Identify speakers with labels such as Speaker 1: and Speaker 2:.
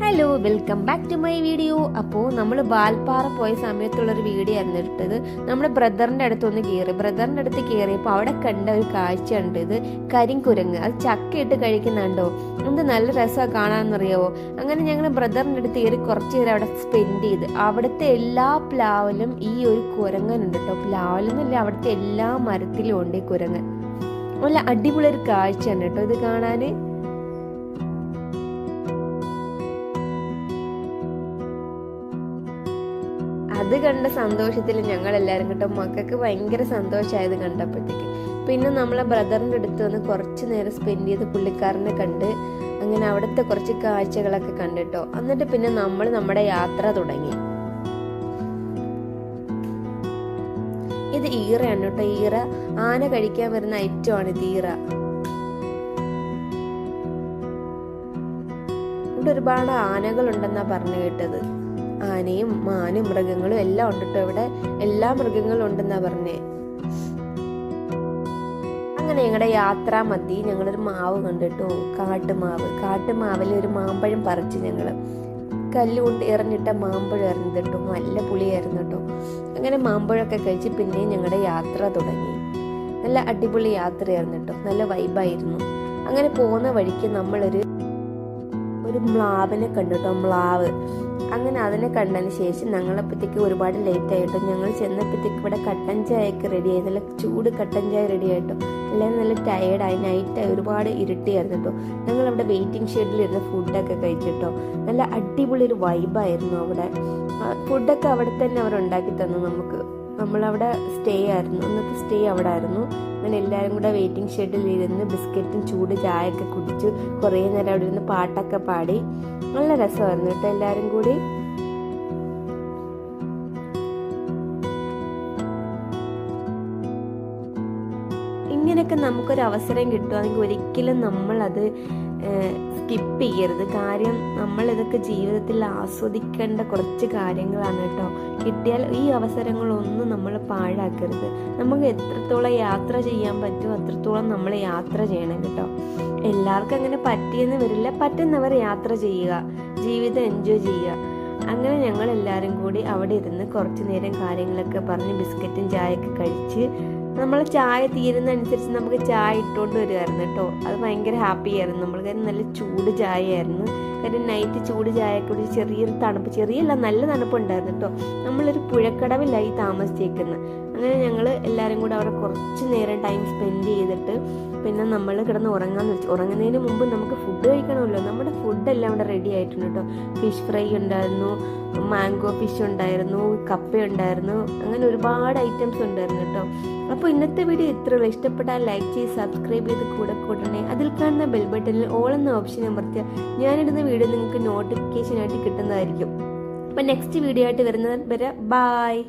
Speaker 1: Hello welcome back to my video അപ്പോൾ നമ്മൾ ബാൽപ്പാറ പോയ സമയത്തുള്ളൊരു വീഡിയോ ആയിരുന്നു ഇട്ടത്. നമ്മുടെ ബ്രദറിന്റെ അടുത്തൊന്ന് കയറി ബ്രദറിന്റെ അടുത്ത് കയറിയപ്പോൾ അവിടെ കണ്ട ഒരു കാഴ്ച ഉണ്ട് ഇത്. കരിങ്കുരങ്ങ്. അത് ചക്കയിട്ട് കഴിക്കുന്നുണ്ടോ? എന്ത് നല്ല രസമാണ് കാണാമെന്നറിയാവോ അങ്ങനെ ഞങ്ങൾ ബ്രദറിന്റെ അടുത്ത് കയറി കുറച്ച് നേരം അവിടെ സ്പെൻഡ് ചെയ്ത്. അവിടുത്തെ എല്ലാ പ്ലാവിലും ഈ ഒരു കുരങ്ങനുണ്ട് കേട്ടോ പ്ലാവിലെന്നല്ല അവിടുത്തെ എല്ലാ മരത്തിലും ഉണ്ട് ഈ കുരങ്ങൻ. നല്ല അടിപൊളി ഒരു കാഴ്ചയാണ് കേട്ടോ ഇത് കാണാൻ അത് കണ്ട സന്തോഷത്തിൽ ഞങ്ങൾ എല്ലാവരും കേട്ടോ. മക്കൾക്ക് ഭയങ്കര സന്തോഷമായത് കണ്ടപ്പോഴത്തേക്ക്. പിന്നെ നമ്മളെ ബ്രദറിന്റെ അടുത്ത് വന്ന് കുറച്ച് നേരം സ്പെൻഡ് ചെയ്ത് പുള്ളിക്കാരനെ കണ്ട് അങ്ങനെ അവിടുത്തെ കുറച്ച് കാഴ്ചകളൊക്കെ കണ്ടിട്ടോ എന്നിട്ട് പിന്നെ നമ്മൾ നമ്മുടെ യാത്ര തുടങ്ങി. ഇത് ഈറയാണ് കേട്ടോ. ഈറ ആന കഴിക്കാൻ വരുന്ന ഐറ്റമാണ് ഇത് ഈറ. ഇവിടെ ഒരുപാട് ആനകളുണ്ടെന്നാ പറഞ്ഞു കേട്ടത്. ആനയും മാനും മൃഗങ്ങളും എല്ലാം ഉണ്ട് കേട്ടോ ഇവിടെ. എല്ലാ മൃഗങ്ങളും ഉണ്ടെന്നാ പറഞ്ഞേ. അങ്ങനെ ഞങ്ങളുടെ യാത്രാ മതി ഞങ്ങളൊരു മാവ് കണ്ടിട്ടു? കാട്ടുമാവ്. കാട്ടുമാവിൽ ഒരു മാമ്പഴം പറിച്ച് ഞങ്ങൾ കല്ലുകൊണ്ട് എറിഞ്ഞിട്ട മാമ്പഴം എറിഞ്ഞിട്ടു നല്ല പുളിയായിരുന്നു കേട്ടോ അങ്ങനെ മാമ്പഴമൊക്കെ കഴിച്ച് പിന്നെ ഞങ്ങളുടെ യാത്ര തുടങ്ങി. നല്ല അടിപൊളി യാത്രയായിരുന്നു കേട്ടോ നല്ല വൈബായിരുന്നു അങ്ങനെ പോകുന്ന വഴിക്ക് നമ്മളൊരു ഒരു മ്ലാവിനെ കണ്ടു മ്ലാവ്. അങ്ങനെ അതിനെ കണ്ടതിന് ശേഷം ഞങ്ങളപ്പോഴത്തേക്ക് ഒരുപാട് ലേറ്റ് ആയിട്ടോ. ഞങ്ങൾ ചെന്നപ്പോഴത്തേക്ക് ഇവിടെ കട്ടൻ ചായയൊക്കെ റെഡി ആയി. നല്ല ചൂട് കട്ടൻ ചായ റെഡി ആയിട്ടോ. എല്ലാവരും നല്ല ടയേർഡായി നൈറ്റായി ഒരുപാട് ഇരുട്ടിയായിരുന്നു കേട്ടോ ഞങ്ങൾ അവിടെ വെയിറ്റിംഗ് ഷെഡിൽ ഇരുന്ന് ഫുഡൊക്കെ കഴിച്ചിട്ടോ നല്ല അടിപൊളി ഒരു വൈബായിരുന്നു അവിടെ. ഫുഡൊക്കെ അവിടെ തന്നെ അവർ ഉണ്ടാക്കി തന്നു നമുക്ക്. നമ്മളവിടെ സ്റ്റേ ആയിരുന്നു. അന്നത്തെ സ്റ്റേ അവിടെ ആയിരുന്നു അങ്ങനെ എല്ലാവരും കൂടെ വെയിറ്റിംഗ് ഷെഡിൽ ഇരുന്ന് ബിസ്ക്കറ്റും ചൂട് ചായയൊക്കെ കുടിച്ച്. കുറേ നേരം അവിടെ ഇരുന്ന് പാട്ടൊക്കെ പാടി. നല്ല രസമായിരുന്നു കേട്ടോ എല്ലാവരും കൂടി. ഇങ്ങനെയൊക്കെ നമുക്കൊരു അവസരം കിട്ടുവാണെങ്കിൽ ഒരിക്കലും നമ്മളത് സ്കിപ്പ് ചെയ്യരുത്. കാര്യം നമ്മൾ ഇതൊക്കെ ജീവിതത്തിൽ ആസ്വദിക്കേണ്ട കുറച്ച് കാര്യങ്ങളാണ് കേട്ടോ. കിട്ടിയാൽ ഈ അവസരങ്ങളൊന്നും നമ്മൾ പാഴാക്കരുത്. നമുക്ക് എത്രത്തോളം യാത്ര ചെയ്യാൻ പറ്റുമോ അത്രത്തോളം നമ്മൾ യാത്ര ചെയ്യണം കേട്ടോ. എല്ലാവർക്കും അങ്ങനെ പറ്റിയെന്ന് വരില്ല. പറ്റുന്നവർ യാത്ര ചെയ്യുക. ജീവിതം എൻജോയ് ചെയ്യുക. അങ്ങനെ ഞങ്ങൾ എല്ലാവരും കൂടി അവിടെ ഇരുന്ന് കുറച്ച് നേരം കാര്യങ്ങളൊക്കെ പറഞ്ഞ് ബിസ്ക്കറ്റും ചായയൊക്കെ കഴിച്ച് നമ്മൾ ചായ തീരുന്ന അനുസരിച്ച് നമുക്ക് ചായ ഇട്ടുകൊണ്ട് വരുമായിരുന്നു കേട്ടോ. അത് ഭയങ്കര ഹാപ്പി ആയിരുന്നു. നമ്മൾ നല്ല ചൂട് ചായ ആയിരുന്നു കാര്യം നൈറ്റ് ചൂട് ചായ കുടിച്ച് ചെറിയൊരു തണുപ്പ് ചെറിയല്ല നല്ല തണുപ്പുണ്ടായിരുന്നു കേട്ടോ നമ്മളൊരു പുഴക്കടവിലായി താമസിച്ചേക്കുന്നത് അങ്ങനെ ഞങ്ങൾ എല്ലാവരും കൂടെ അവിടെ കുറച്ച് നേരം ടൈം സ്പെൻഡ് ചെയ്തിട്ട് പിന്നെ നമ്മൾ കിടന്ന് ഉറങ്ങാന്ന് വെച്ചു ഉറങ്ങുന്നതിന് മുമ്പ് നമുക്ക് ഫുഡ് കഴിക്കണമല്ലോ. നമ്മുടെ ഫുഡെല്ലാം അവിടെ റെഡി ആയിട്ടുണ്ട് കേട്ടോ ഫിഷ് ഫ്രൈ ഉണ്ടായിരുന്നു മാംഗോ ഫിഷ് ഉണ്ടായിരുന്നു കപ്പ ഉണ്ടായിരുന്നു അങ്ങനെ ഒരുപാട് ഐറ്റംസ് ഉണ്ടായിരുന്നു കേട്ടോ അപ്പോൾ ഇന്നത്തെ വീഡിയോ ഇത്രയുള്ളൂ ഇഷ്ടപ്പെട്ടാൽ ലൈക്ക് ചെയ്ത് സബ്സ്ക്രൈബ് ചെയ്ത് കൂടെ കൂടണേ. അതിൽ കാണുന്ന ബെൽ ബട്ടണിൽ ഓൾ എന്ന ഓപ്ഷൻ അമർത്തിയാൽ ഞാനിടുന്ന വീഡിയോ നിങ്ങൾക്ക് നോട്ടിഫിക്കേഷൻ ആയിട്ട് കിട്ടുന്നതായിരിക്കും. അപ്പം നെക്സ്റ്റ് വീഡിയോ ആയിട്ട് വരുന്നത് വരെ ബായ്